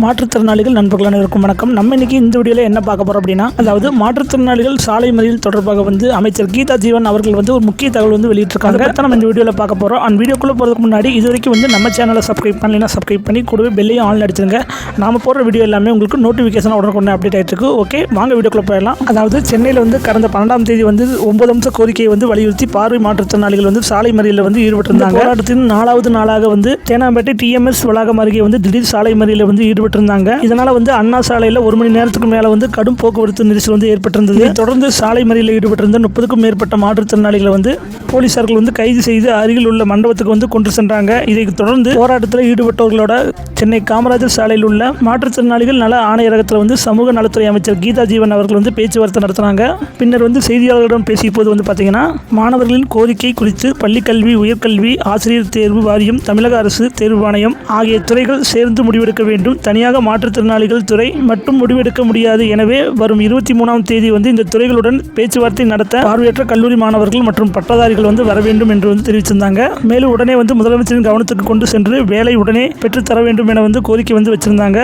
மாற்றுத்திறனாளிகள் நண்பர்கள் அனைவருக்கும் வணக்கம். நம்ம இன்னைக்கு இந்த வீடியோவில் என்ன பார்க்க போறோம் அப்படின்னா அதாவது மாற்றுத்திறனாளிகள் சாலை மறியல் தொடர்பாக வந்து அமைச்சர் கீதா ஜீவன் அவர்கள் வந்து ஒரு முக்கிய தகவல் வந்து வெளியிட்டிருக்காங்க. அதை தான் நம்ம இந்த வீடியோவில் பார்க்க போறோம். அந்த வீடியோக்குள்ள போகிறதுக்கு முன்னாடி இது வரைக்கும் வந்து நம்ம சேனலை சப்ஸ்கிரைப் பண்ணலைன்னா சப்ஸ்கிரைப் பண்ணி கூடவே பெல்லையும் ஆன் அடிச்சிருங்க. நாம போடுற வீடியோ எல்லாமே உங்களுக்கு நோட்டிஃபிகேஷன் உடனே அப்டேட் ஆயிட்டு இருக்கு ஓகே வாங்க வீடியோக்குள்ள போயிடலாம். அதாவது சென்னையில் வந்து கடந்த பன்னெண்டாம் தேதி வந்து ஒன்பது அம்ச கோரிக்கையை வந்து வலியுறுத்தி பார்வை மாற்றுத்திறனாளிகள் வந்து சாலை மறியலில் வந்து ஈடுபட்டிருந்தாங்க. போராட்டத்தின் நாலாவது நாளாக வந்து தேனாம்பேட்டை டிஎம்எஸ் வளாகம் அருகே வந்து திடீர் சாலை மறியலில் வந்து ஈடுபட்டிருந்தாங்க. இதனால வந்து அண்ணா சாலையில் ஒரு மணி நேரத்துக்கு மேல வந்து கடும் போக்குவரத்து நெரிசல் வந்து ஏற்பட்டிருந்தது. தொடர்ந்து சாலை மறியலில் ஈடுபட்டிருந்த முப்பதுக்கும் மேற்பட்ட மாற்றுத்திறனாளிகளை வந்து போலீசார்கள் வந்து கைது செய்து அருகில் உள்ள மண்டபத்துக்கு வந்து கொண்டு சென்றாங்க. இதைத் தொடர்ந்து போராட்டத்தில் ஈடுபட்டவர்களோட சென்னை காமராஜர் சாலையில் உள்ள மாற்றுத்திறனாளிகள் நல ஆணையரகத்தில் வந்து சமூக நலத்துறை அமைச்சர் கீதா ஜீவன் அவர்கள் வந்து பேச்சுவார்த்தை நடத்தினாங்க. பின்னர் வந்து செய்தியாளர்களிடம் பேசிய போது வந்து பார்த்தீங்கன்னா மாணவர்களின் கோரிக்கை குறித்து பள்ளிக்கல்வி உயர்கல்வி ஆசிரியர் தேர்வு வாரியம் தமிழக அரசு தேர்வு ஆணையம் ஆகிய துறைகள் சேர்ந்து முடிவெடுக்க வேண்டும். தனியாக மாற்றுத்திறனாளிகள் துறை மட்டும் முடிவெடுக்க முடியாது. எனவே வரும் இருபத்தி மூணாம் தேதி வந்து இந்த துறைகளுடன் பேச்சுவார்த்தை நடத்த பார்வையற்ற கல்லூரி மாணவர்கள் மற்றும் பட்டதாரிகள் வந்து வர வேண்டும் என்று வந்து தெரிவிச்சிருந்தாங்க. மேலும் உடனே வந்து முதலமைச்சரின் கவனத்துக்கு கொண்டு சென்று வேலை உடனே பெற்றுத்தர வேண்டும் என வந்து கோரிக்கை வந்து வச்சிருந்தாங்க.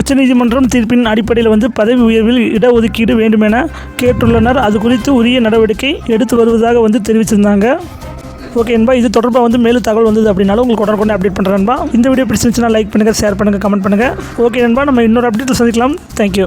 உச்சநீதிமன்றம் தீர்ப்பின் அடிப்படையில் வந்து பதவி உயர்வில் இடஒதுக்கீடு வேண்டும் என கேட்டுள்ளனர். அது குறித்து உரிய நடவடிக்கை எடுத்து வருவதாக வந்து தெரிவிச்சிருந்தாங்க. ஓகே என்பா இது தொடர்பாக வந்து மேலும் தகவல் வந்தது அப்படின்னாலும் உங்களுக்கு உடனுக்குடனே அப்டேட் பண்ணுறேன்பா இந்த வீடியோ பிடிச்சிருந்துச்சுன்னா லைக் பண்ணுங்கள் ஷேர் பண்ணுங்கள் கமெண்ட் பண்ணுங்கள் ஓகே நண்பா நம்ம இன்னொரு அப்டேட்டில் சந்திக்கலாம். தேங்க்யூ